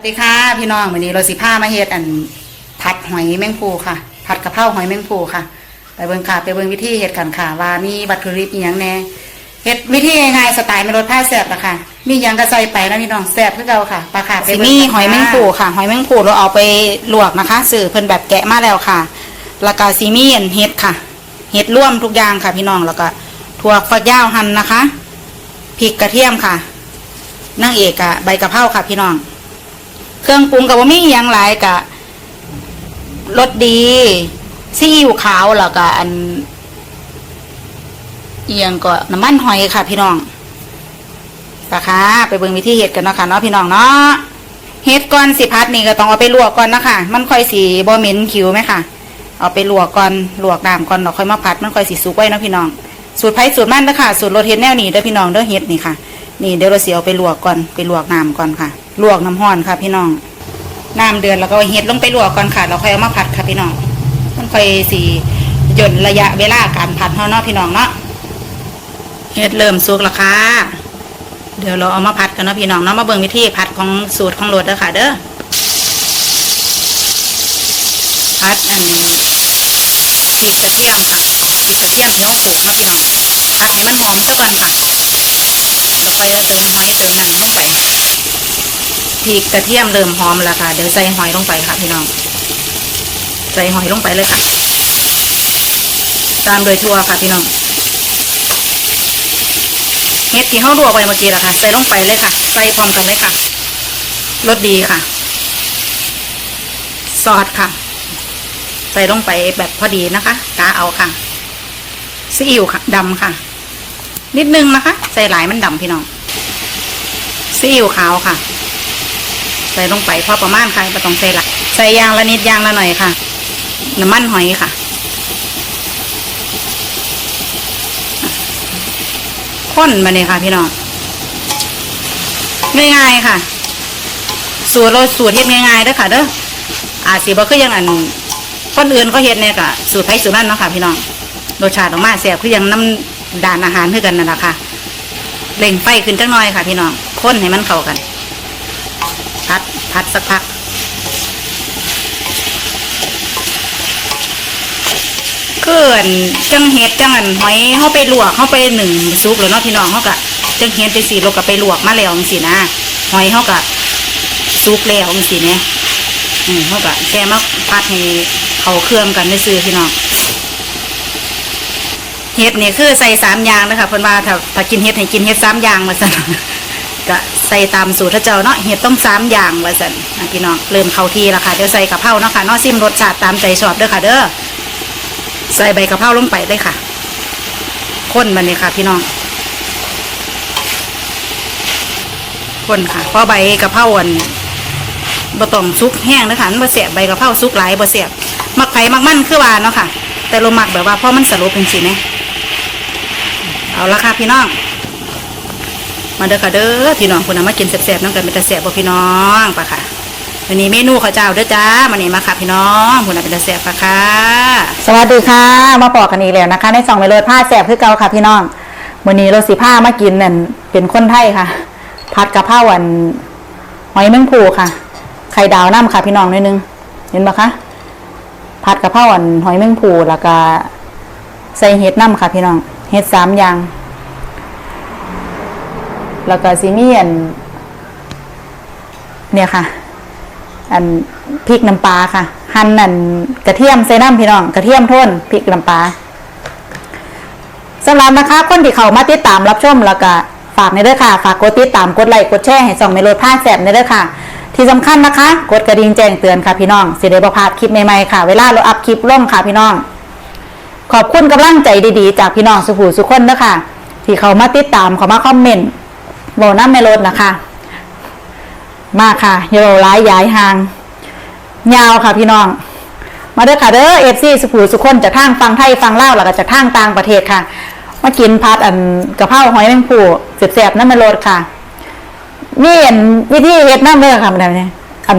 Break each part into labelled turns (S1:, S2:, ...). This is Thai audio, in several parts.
S1: สวัสดีค่ะพี่น้องวันนี้เราสิพามาเฮ็ดอันผัดหอยแมงภูค่ะ ผัดกะเพราหอยแมงภูค่ะ ไปเบิ่งค่ะไปเบิ่งวิธีเฮ็ดกันค่ะ ว่ามีวัตถุดิบอีหยังแน่เฮ็ดวิธีง่ายๆสไตล์ไม่รสผ้าแซ่บละค่ะ มีหยังก็ใส่ไปนะพี่น้องแซ่บคือเก่าค่ะปลาค่ะไป
S2: สิ
S1: เบิ่ง
S2: มี
S1: กัน
S2: หอยแมงปูค่ะ หอยแมงปูเราเอาไปลวกนะคะสื่อเพิ่นแบบแกะมาแล้วค่ะแล้วก็ซีมีอันเห็ดค่ะเห็ดร่วมทุกอย่างค่ะ พี่น้องแล้วก็ถั่วฝักยาวหั่นนะคะพริกกระเทียมค่ะนางเอกอะใบกะเพราค่ะ พี่น้อง เครื่องปรุงกับว่ามีอย่างหลายกะรสดีซีอิ๊วขาวแล้วก็อันเอียงก็น้ำมันหอยค่ะ พี่น้องปะคะไปเบิ่งวิธีเฮ็ดกันเนาะค่ะเนาะพี่น้องเนาะเฮ็ดก่อนสิพัดนี่ก็ต้องเอาไปลวกก่อนนะคะมันค่อยสีบ่เหม็นขิวไหมค่ะ เอาไปลวกก่อนลวกน้ำก่อนเราค่อยมาพัดมันค่อยสีสุกไว้เนาะพี่น้อง สูตรไผ่สูตรมันเด้อค่ะสูตรรสเฮ็ดแนวนี้เด้อพี่น้องเด้อเฮ็ดนี่ค่ะ นี่เดี๋ยวเราเสิเอาไปลวกก่อนไปลวกน้ำก่อนค่ะ ลวกน้ำร้อนค่ะ พี่น้องน้ำเดือดแล้วก็เฮ็ดลงไปลวกก่อนค่ะเราค่อยเอามาผัดค่ะพี่น้องมันค่อยสีย่นระยะเวลาการผัดเฮานาะพี่น้องเนาะเฮ็ดเริ่มสุกแล้วค่ะเดี๋ยวเราเอามาผัดกันเนาะพี่น้องเนาะมาเบิ่งวิธีผัดของสูตรของรสเด้อค่ะ เด้อผัดอันพริกกระเทียมค่ะพริกกระเทียมที่เราโขกเนาะพี่น้องผัดให้มันหอมซะก่อนค่ะ แล้วค่อยเติมหอยเติมนั่นลงไป พริกกระเทียมเริ่มหอมแล้วค่ะ เดี๋ยวใส่หอยลงไปค่ะพี่น้อง ใส่หอยลงไปเลยค่ะ ตามโดยทั่วค่ะพี่น้องเม็ดที่เขาลวกไว้เมื่อกี้แหละค่ะ ใส่ลงไปเลยค่ะ ใส่พร้อมกันเลยค่ะรสดีค่ะ ซอสค่ะ ใส่ลงไปแบบพอดีนะคะกาเอาค่ะซีอิ๊วค่ะดำค่ะ นิดนึงนะคะ ใส่หลายมันดำพี่น้องซีอิ๊วขาวค่ะ ใส่ลงไปพอประมาณค่ะไม่ต้องใส่หลายใส่ยางละนิดยางละหน่อยค่ะ น้ำมันหอยค่ะข้นมาเลยค่ะ พี่น้องง่ายๆค่ะ สูตรเราสูตรเฮ็ดง่ายๆด้ค่ะ เด้ออาจสิบ่คือยังอันคนอื่นเขาเฮ็ดเนี่ยก็สูตรไผสูตรนั่นเนาะค่ะ พี่น้องรสชาติออกมาแซ่บคือยังน้ำด่านอาหารคือกันนั่นแหละค่ะเร่งไฟขึ้นจักหน่อยค่ะ พี่น้อง คนให้มันเข้ากัน พัดสักพักคืออันจังเฮ็ดจังอันหอยเฮาไปลวกเฮาไปหนึ่งซุปแล้วเนาะพี่น้องเฮาก็จังเฮ็ดไปสิเราก็ไปลวกมาแล้วจังซี่นะหอยเฮาก็ซุปแล้วจังซี่แหมอืมเฮาก็แค่มาผัดให้เขาเครื่องกันได้ซื่อพี่น้องเฮ็ดเนี่ยคือใส่สามอย่างนะคะเพิ่นว่าถ้าถ้ากินเฮ็ดให้กินเฮ็ดสามอย่างว่าซั่นก็ ใส่ตามสูตรพระเจ้าเนาะเฮ็ดต้องสามอย่างว่าซั่นอะพี่น้องเริ่มเข้าที่แล้วค่ะเดี๋ยวใส่กะเพราเนาะค่ะเนาะซิมรสชาติตามใจชอบเด้อค่ะ เด้อใส่ใบกะเพราลงไปเลยค่ะข้นมันเลยค่ะ พี่น้องข้นค่ะเพราะใบกะเพราอันบะต้องซุกแห้งนะคะบะเสียบใบกะเพราซุกหลายบะเสียบมักไผ่มักมันคือว่าเนาะค่ะ แต่เรามักแบบว่าเพราะมันสรุปเป็นสีเนี่ยเอาละค่ะพี่น้อง มาเด้อค่ะเด้อพี่น้องคุณน่ะมากินแซ่บๆน้ำกันเป็นตาแซ่บบ่พี่น้องปะค่ะวันนี้เมนูข้าวเจ้าเด้อจ้าวันนี้มาค่ะพี่น้องคุณน่ะเป็นตาแซ่บปะค่ะ
S1: สวัสดีค่ะ มาปอกกันอีกแล้วนะคะ ในสองเมลดผ้าแซ่บคือเก่าค่ะพี่น้องวันนี้เราสิผ้ามากินนั่นเป็นคนไทยค่ะผัดกะเพราอันหอยแมงภูค่ะ ไข่ดาวน้ำค่ะพี่น้องนิดนึงเห็นปะคะผัดกะเพราอันหอยแมงภูแล้วก็ใส่เห็ดน้ำค่ะพี่น้องเห็ดสามอย่าง แล้วก็ซีมีอัน เนี่ยค่ะ อันพริกน้ำปลาค่ะ หั่นอันกระเทียมใส่น้ำพี่น้อง กระเทียมโทนพริกน้ำปลาสำหรับนะคะ คนที่เขามาติดตามรับชมแล้วก็ฝากในเด้อค่ะ ฝากกดติดตามกดไลค์กดแชร์ให้ส่องเมโลดผ้าแสบในเด้อค่ะ ที่สำคัญนะคะ กดกระดิ่งแจ้งเตือนค่ะพี่น้องสิได้บ่พลาดคลิปใหม่ๆค่ะ เวลาเราอัพคลิปลงค่ะพี่น้อง ขอบคุณกำลังใจดีๆ จากพี่น้องสุขูสุขคนนะคะที่เขามาติดตามเขามาคอมเมนต์ บน้ำเมโลดนะคะ มาค่ะอย่าเราร้ายย้ายหาง ยาวค่ะพี่น้อง มาเด้อค่ะเด้อเอฟซีสุขูสุขคนจะทางฟังไทยฟังเล่าวแล้วก็จะทางต่างประเทศค่ะ มากินพัดอันกะเพราหอยแมงผู้เสียบๆน้ำมันโรดค่ะนี่อันวิธีเฮ็ดน้ำเด้อค่ะมันเนี่ยอัน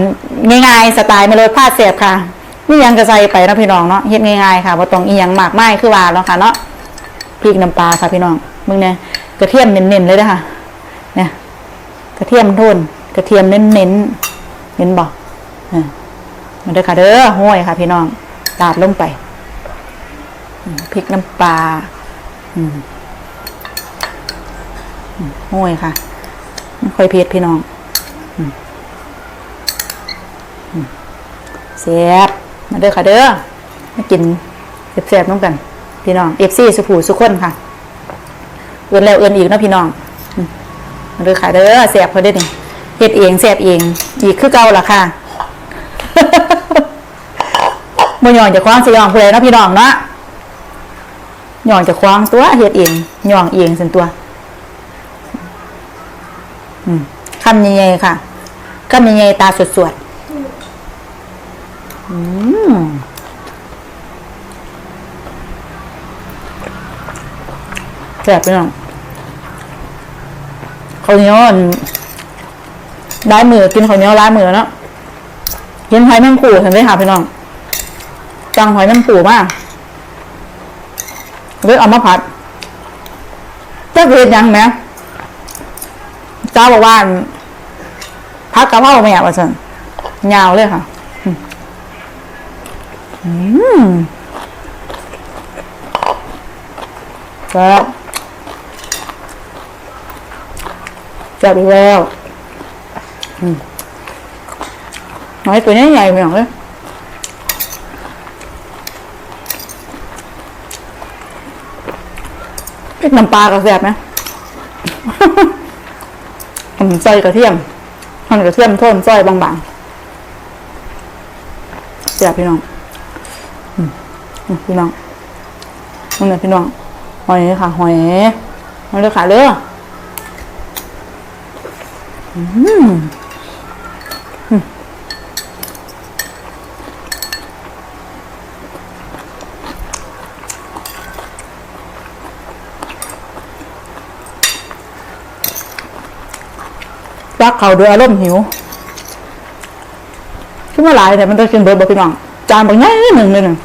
S1: ง่ายๆสไตล์ไม่โรดผ้าเสียบค่ะนี่ยังจะใส่ไปนะพี่น้องเนาะเฮ็ดง่ายๆค่ะบ่ต้องอีหยังมากมายคือว่าแล้วค่ะเนาะพริกน้ำปลาค่ะพี่น้องมึงเนี่ยกระเทียมเน้นๆเลยนะคะเนี่ยก ระเทียมโทนกระเทียมเน้นๆ
S2: เห็นบอะมาเด้อค่ะเด้อห้วยค่ะ พี่น้องตาดลงไปพริกน้ำปลาห้วยค่ะไม่ค่อยเผ็ดพี่น้องอืมอืมแซ่บมาเด้อค่ะเด้อมากินแซ่บๆน้องกัน พี่น้องเอฟซีสุผูสุขคนค่ะ เอื้อนแล้วเอื้อนอีกเนาะพี่น้อง เด้อค่ะเด้อแซ่บเขาได้อนี่เฮ็ดเองแซ่บเอง อีกคือเก่าล่ะค่ะบ่ย่องจะคว้างสิย่องผู้ใดเนาะพี่น้องเนาะย่องจะคว้างตัวเฮ็ดเองย่องเองสันตัวอืมคำใหญ่ๆค่ะคำใหญ่ๆตาสวดๆอืมแซ่บพี่น้องาวเหนียวอันร้ายมือกินข้าวเหนียวร้ายมือเนาะกินหอยแมงผู่เห็นไหมคะพี่น้องจังหอยแมงผู่มากเลยเอามาผัดจะเห็นยังไหมเจ้าบอกว่าพักกะเพราแม่ว่าสันยาวเลยค่ะอืมแซ่บ แซบอีกแล้วอืมหอยตัวนี้ใหญ่ไปหน่อยเลยพริกน้ำปลากระแซบไหมผมใส่กระเทียมหั่นกระเทียมโทนซอยบางๆแซบพี่น้องพี่น้องนี่นนะพี่น้องหอยค่ะหอยหอยเลยค่ะเด้ออือ รักเขาด้วยอารมณ์หิวขึ้นมาหลายแต่มันจะกินเบิร์ดบอกพี่น้อง จานบางง่ายหนึ่งเลยหนึ่ง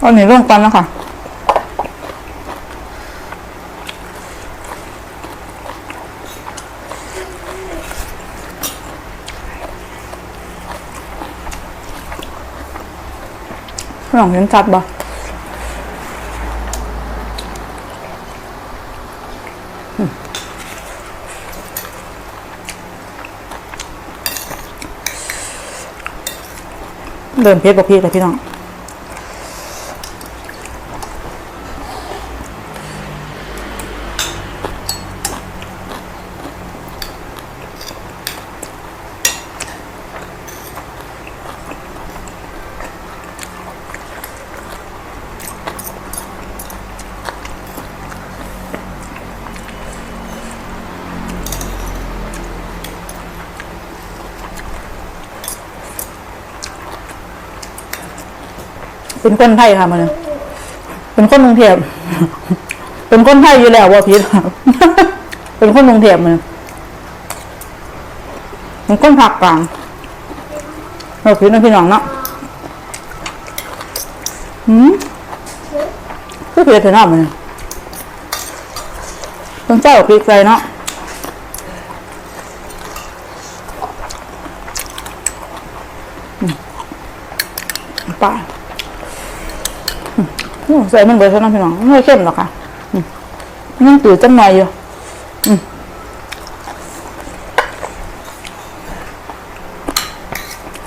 S2: ตอนนี้ร่วมกันแล้วค่ะลองเห็นชัดบ่เดินเพชรบอกพี่เลยพี่น้อง เป็นคนไทยค่ะมันเป็นคนกรุงเทพเป็นคนไทยอยู่แล้วว่าพิษเป็นคนกรุงเทพมันเป็นคนภาคกลางเราพิษนะพี่น้องเนาะหืมคือเพียรเถอะเนาะมันต้องเจ้าพริกใส่เนาะป่า ใส่มันเบิดเท่านั้นพี่น้องไม่เข้มหรอกค่ะยังตื่นจังหน่อยอยู่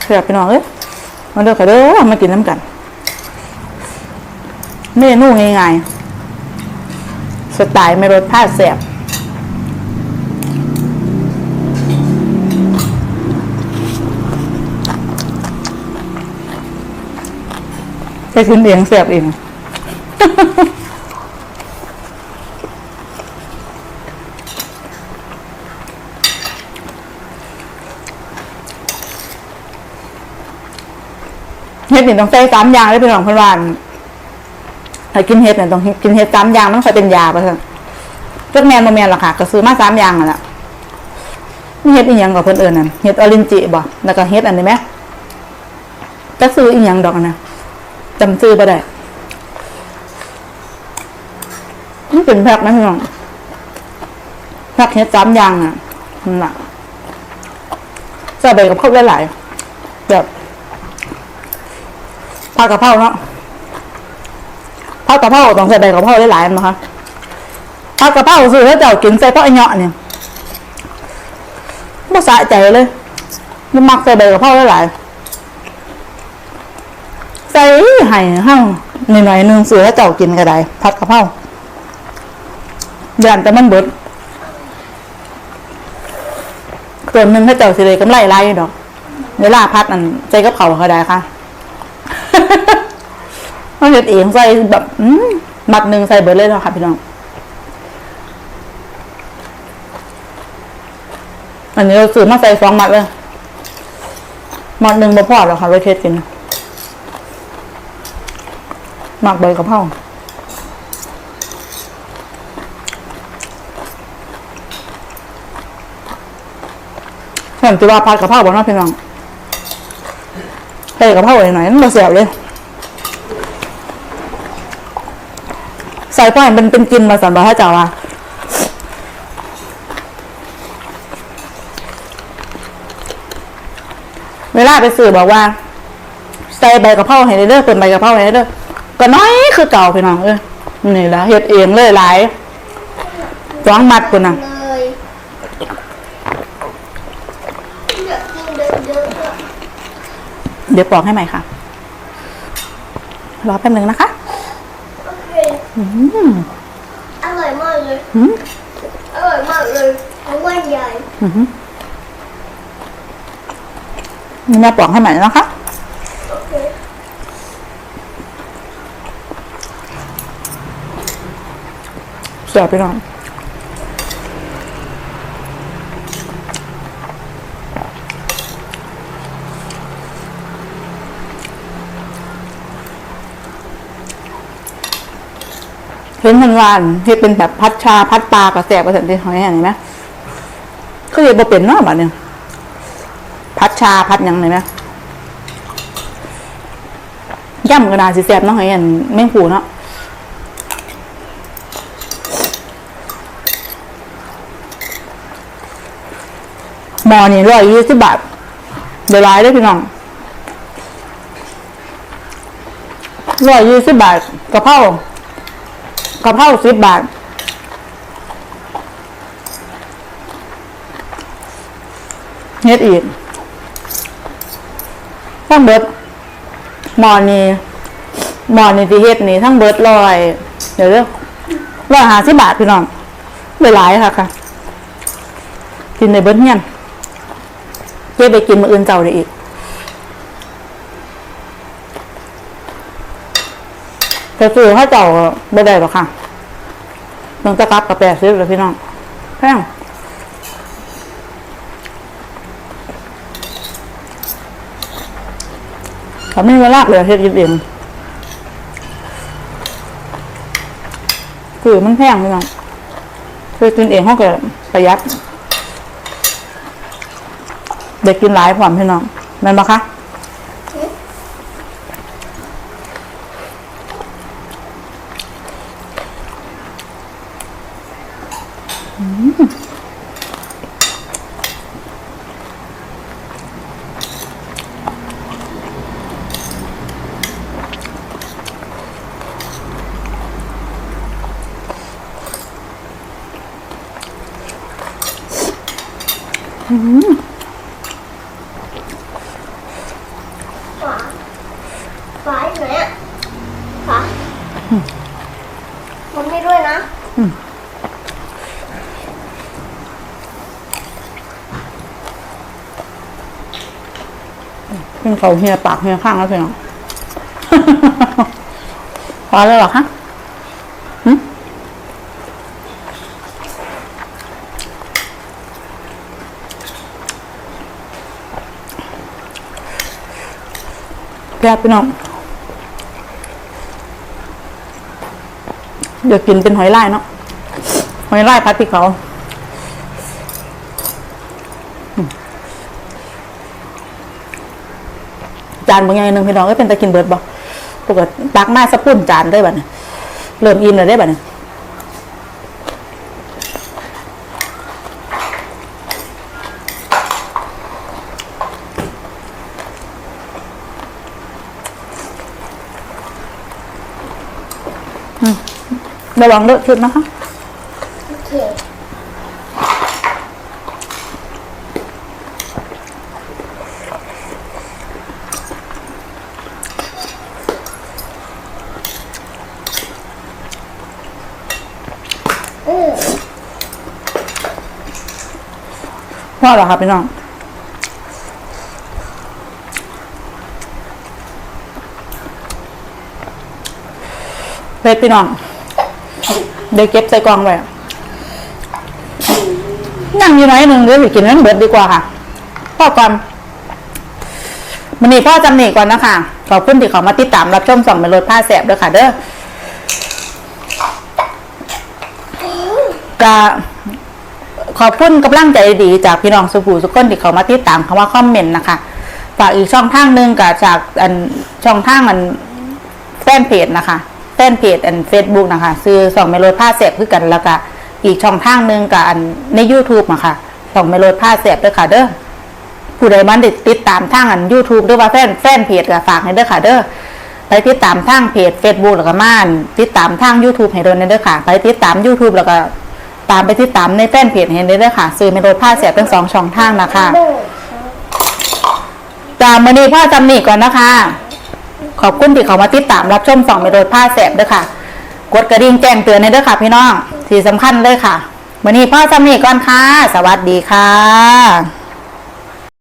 S2: เสียบพี่น้องเอ้ยมาเด้อค่ะเด้อมากินน้ำกันเมนูง่ายๆสไตล์ไม่รสชาติแสบไปกินเองแสบเอง เฮ็ดเนี่ยต้องใส่สามอย่างได้เป็นของพันวันถ้ากินเฮ็ดเนี่ยต้องกินเฮ็ดสามอย่างมันค่อยเป็นยาไปเถอะจักแมนโมแมนหรอกค่ะ ก็ซื้อมาสามอย่างน่นแหละเฮ็ดอีหยังกับเพิ่นเอิญนั่นเฮ็ดออรินจิบ่แล้วก็เฮ็ดอันนี้ไหมจักซื้ออีหยังดอกนะจำซื้อไปได้ นเป็นแพ็คนะพี่น้องแพ็คเฮ็ดสามอย่างอะนั่นล่ะใส่ใบกะเพราหลายๆแบบผัดกะเพราเนาะผัดกะเพราต้องใส่ใบกะเพราหลายๆนะคะผัดกะเพราซื้อแล้วเจ้ากินใส่เพราะไอ้เหยาะเนี่ยไม่สะใจเลยมันมักใส่ใบกะเพราหลายๆใส่ให้ห้างหน่อยๆหนึงซื้อแล้วเจ้ากินก็ได้ผัดกะเพรา ย่านแต่มันเบิดส่วหนึ่งถ้าเจ้าสิเลยกำไรไรดอกเวลาพัดนั่นใส่กับเขาวก็ได้ค่ะมันเฮ็ดเองใส่แบบอืมมัดหนึ่งใส่เบิดเลยเนาะค่ะพี่น้อง อันนี้เราซื้อมาใส่สองมัดเลยมัดหนึ่งบ่พอหรอกค่ะไว้เทศกินหมักใบกะเพรา เห็นที่ว่าพัดกะเพราบ่เนาะพี่น้องใส่กะเพราหน่อยๆมันบ่เสียบเลยใส่ป้อนเป็นเป็นกินมาสันบาถ้าเจ้าว่าเวลาไปสื่อบอกว่า ใส่ใบกะเพราให้ได้เด้อเป็นใบกะเพราให้ได้เด้อก็น้อยคือเก่าพี่น้องเอ้ยนี่ละเฮ็ดเองเลยหลายสองมัดคนน่ะ
S3: เลยอยากกินเยอะๆอะ
S2: เดี๋ยวปอกให้ใหม่ค่ะ รอแป๊บนึงนะคะ
S3: โอเคอร่อยมากเลย
S2: อืม
S3: อร่อยมากเลยเพราะว่าใหญ่
S2: อือหือนี่แม่ปอกให้ใหม่นะคะ
S3: โอเค
S2: เสียบไปหน่อย เห็นมันหวานเฮ็ดเป็นแบบพัดชาพัดปลากระแสบกระสันติหอยเห็นไหมก็เรียกว่าเป็นเนาะบัดเนี่ยพัดชาพัดยังไหนไหมย่ำกระดาษสีแสบเนาะหอยเห็นแมงผูเนาะหมอนี่ร้อยยี่สิบบาทเดี๋ยวร้ายได้พี่น้องร้อยยี่สิบบาทกระเพรา กะเพราสิบบาท เฮ็ดอีกทั้งเบิดหมอนี่หมอนี่ที่เฮ็ดนี่ทั้งเบิดร้อย เดี๋ยวเด้อร้อยห้าสิบบาทพี่น้องเดี๋ยวร้ายค่ะค่ะ กินในเบิดเฮียเพื่อไปกินมื้ออื่นเจ้าได้อีก แต่ซื้อถ้าเจ้าไม่ได้หรอกค่ะต้องจะกลับกับแปดซื้อเลยพี่น้องแพงเขาไม่เวลากเลยเฮ็ดกินเองคือมันแพงพี่น้องคือกินเองเขากิดประหยัดเด็กกินหลายพร้อมพี่น้องแม่นปะคะ
S3: ฝาอยู่ไหนอะฝามันไม่ด้วยนะ
S2: เป็นเขาเฮียปากเฮียข้างแล้วพี่น้องพอแล้วเหรอคะหึเพซ่บพี่น้อง เดี๋ยวกินเป็นหอยลายเนาะหอยลายพัดพริกเขาจานบางอย่างหนึ่งพี่น้องก็เป็นตะกินเบิดบอกปกติตักมาสะพุ่นจานได้บัดเนี่ยเริ่มอิ่มเลยได้บัดเนี่ ระวังเลอะชุดนะคะ
S3: โอเค
S2: พ่อเหรอครับพี่น้องเพชรพี่น้อง เดี๋ยวเก็บใส่กล่องไว้ยังอยู่ไหนหนึ่งเดี๋ยวไปกินนั้นเบิดดีกว่าค่ะพ่อก่อนมันนี่พ่อจำหนีก่อนนะคะขอบคุณที่เขามาติดตามรับชมส่องเมลดผ้าแสบด้วยค่ะ เด้อกะขอบคุณกำลังใจดีจากพี่น้องสุภูสุกคนที่เขามาติดตามคำว่าคอมเมนต์นะคะฝากอีกช่องทางหนึ่งกับจากอันช่องทางอันแฟนเพจนะคะ แฟนเพจอันเฟซบุ๊กนะคะซื้อสองเมโลดผ้าเสพคือกันแล้วก็อีกช่องทางหนึ่งกับอันใน YouTube นะคะสองเมโลดผ้าเสพด้วยค่ะเด้อผู้ใดมันติดตามทางอัน YouTube หรือว่าแฟนแฟนเพจก็ฝากให้เด้อค่ะเด้อไปติดตามทางเพจ Facebook แล้วก็ม่านติดตามทาง YouTube ให้ด้วยนะเด้อค่ะไปติดตาม YouTube แล้วก็ตามไปที่ตามในแฟนเพจเห็นได้เลยค่ะซื้อเมโลผ้าเสียบทั้งสองช่องทางนะคะ
S3: โบ
S2: ตามมานีพ่อจำหนีก่อนนะคะ ขอบคุณที่เขามาติดตามรับชมสองเมโลผ้าแสบด้วยค่ะ กดกระดิ่งแจ้งเตือนในเด้อค่ะพี่น้องที่สำคัญเลยค่ะวันนี้พ่อจำนีก่อนค่ะ สวัสดีค่ะ